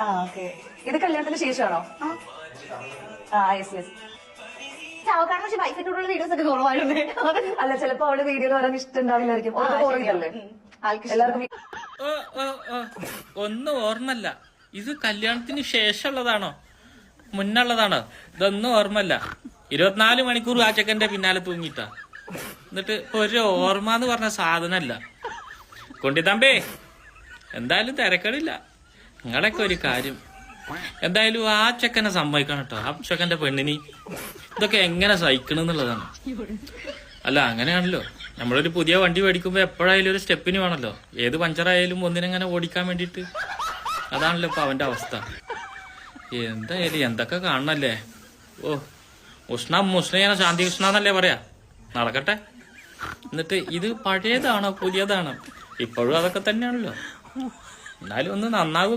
ആ ഓക്കെ. ഇത് കല്യാണത്തിന് ശേഷമാണോ? ആ. യെസ് യെസ് ചാവക്കാരൻ പക്ഷെ വൈഫിന്റെ കൂടെയുള്ള വീഡിയോസ് ഒക്കെ കുറവായിരുന്നേ. അല്ല ചിലപ്പോ അവൾ വീഡിയോ വരാൻ ഇഷ്ടമുണ്ടാവില്ലായിരിക്കും. എല്ലാവർക്കും ഓ, ഓ, ഓ. ഒന്നും ഓർമ്മല്ല ഇത് കല്യാണത്തിന് ശേഷമുള്ളതാണോ? മുന്നുള്ളതാണോ? ഇതൊന്നും ഓർമ്മല്ല ഇരുപത്തിനാല് മണിക്കൂർ ആ ചെക്കന്റെ പിന്നാലെ തൂങ്ങിട്ട എന്നിട്ട് ഒരു ഓർമ്മ എന്ന് പറഞ്ഞ സാധനല്ല കൊണ്ടിത്തമ്പേ എന്തായാലും തിരക്കടില്ല. നിങ്ങളൊക്കെ ഒരു കാര്യം. എന്തായാലും ആ ചെക്കനെ സമ്മതിക്കണം കേട്ടോ. ആ ചെക്കന്റെ പെണ്ണിനി ഇതൊക്കെ എങ്ങനെ സഹിക്കണം എന്നുള്ളതാണ്. അല്ല അങ്ങനെയാണല്ലോ. നമ്മളൊരു പുതിയ വണ്ടി മേടിക്കുമ്പോ എപ്പോഴായാലും ഒരു സ്റ്റെപ്പിന് വേണല്ലോ. ഏത് പഞ്ചറായാലും ഒന്നിനെങ്ങനെ ഓടിക്കാൻ വേണ്ടിട്ട് അതാണല്ലോ ഇപ്പൊ അവന്റെ അവസ്ഥ. എന്തായാലും എന്തൊക്കെ കാണണല്ലേ? ഓ ഉഷ്ണ മുഷ്ണയാണ് ശാന്തി കൃഷ്ണ എന്നല്ലേ പറയാ? നടക്കട്ടെ. എന്നിട്ട് ഇത് പഴയതാണോ പുതിയതാണോ? ഇപ്പോഴും അതൊക്കെ തന്നെയാണല്ലോ. എന്നാലും ഒന്ന് നന്നാവുക